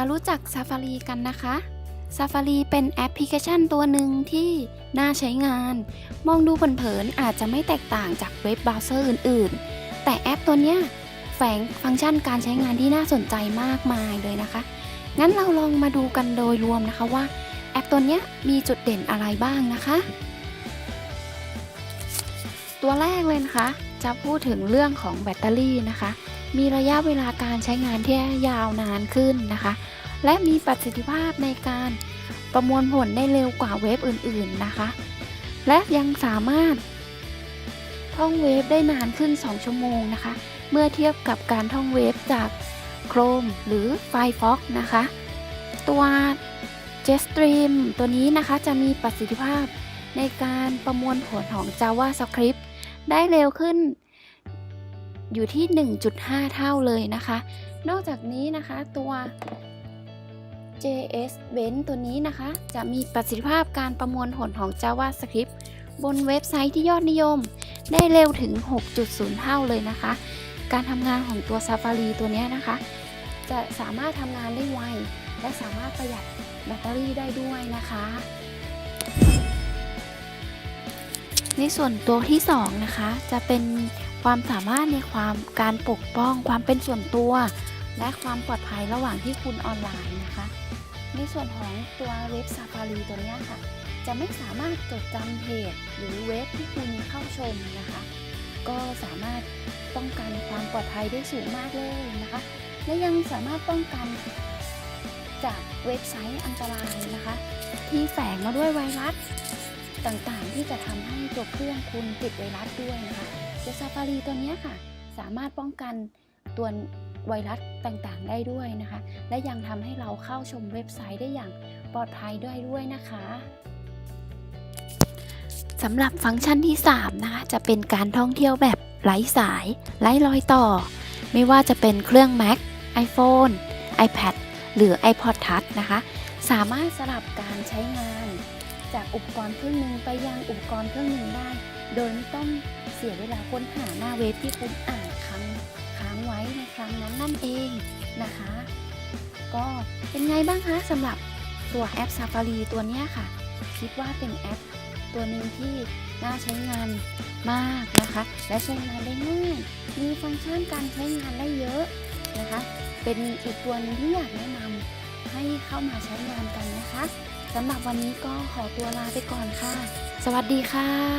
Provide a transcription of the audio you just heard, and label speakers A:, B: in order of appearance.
A: มารู้จัก Safari กันนะคะ Safari เป็นแอปพลิเคชันตัวหนึ่งที่น่าใช้งาน มองดูเผินๆอาจจะไม่แตกต่างจากเว็บเบราว์เซอร์อื่น ๆ แต่แอปตัวเนี้ยแฝงฟังก์ชันการใช้งานที่น่าสนใจมากมายเลยนะคะ งั้นเราลองมาดูกันโดยรวมนะคะว่า แอปตัวเนี้ยมีจุดเด่นอะไรบ้างนะคะ ตัวแรกเลยนะคะ จะพูดถึงเรื่องของแบตเตอรี่นะคะ มีระยะเวลาการใช้งานที่ยาวนานขึ้นนะคะ และมีประสิทธิภาพในการประมวลผลได้เร็วกว่าเว็บอื่นๆนะคะ และยังสามารถ ท่องเว็บได้นานขึ้น 2 ชั่วโมงนะคะ เมื่อเทียบกับการท่องเว็บจาก Chrome หรือ Firefox นะคะ ตัว Jetstream ตัวนี้นะคะจะมีประสิทธิภาพในการประมวลผลของ JavaScript ได้เร็วขึ้น อยู่ที่ 1.5 เท่าเลยนะคะ นอกจากนี้นะคะตัว JS Bench ตัวนี้นะคะ จะมีประสิทธิภาพการประมวลผลของ JavaScript บนเว็บไซต์ที่ยอดนิยม ได้เร็วถึง 6.0 เท่าเลยนะคะ การทำงานของตัว Safari ตัวนี้นะคะ จะสามารถทำงานได้ไว และสามารถประหยัดแบตเตอรี่ได้ด้วยนะคะ ในส่วนตัวที่ 2 นะคะ จะเป็น ความสามารถในความการปกป้องความเป็นส่วนตัว และความปลอดภัยระหว่างที่คุณออนไลน์นะคะ ในส่วนของตัวเว็บ Safari ตัวนี้ค่ะ จะไม่สามารถจดจำเพจหรือเว็บที่คุณเข้าชมนะคะ ก็สามารถป้องกันความปลอดภัยได้สูงมากเลยนะคะ และยังสามารถป้องกันจากเว็บไซต์อันตรายนะคะ ที่แฝงมาด้วยไวรัสต่างๆ ที่จะทำให้ตัวเครื่องคุณติดไวรัสด้วยนะคะ เจ้า Safari ตัวนี้ค่ะ สามารถป้องกันตัวไวรัสต่างๆ ได้ด้วยนะคะ และยังทำให้เราเข้าชมเว็บไซต์ได้อย่างปลอดภัยด้วยด้วยนะคะสำหรับฟังก์ชันที่ 3 นะคะ จะเป็นการท่องเที่ยวแบบไร้สาย ไร้รอยต่อ ไม่ว่าจะเป็นเครื่อง Mac iPhone iPad หรือ iPod Touch นะคะ สามารถสลับการใช้งาน จากอุปกรณ์เครื่องหนึ่งไปยังอุปกรณ์เครื่องหนึ่งได้ โดยไม่ต้องเสียเวลาค้นหาหน้าเว็บที่คุณอ่านค้างค้างไว้ในครั้งนั้นนั่นเองนะคะ ก็เป็นไงบ้างคะสำหรับตัวแอป Safari ตัวนี้ค่ะ คิดว่าเป็นแอปตัวหนึ่งที่น่าใช้งานมากนะคะ และใช้งานได้ง่ายมีฟังก์ชันการใช้งานได้เยอะนะคะ เป็นอีกตัวหนึงที่อยากแนะนำให้เข้ามาใช้งานกันนะคะสำหรับวันนี้ก็ขอตัวลาไปก่อนค่ะ สวัสดีค่ะ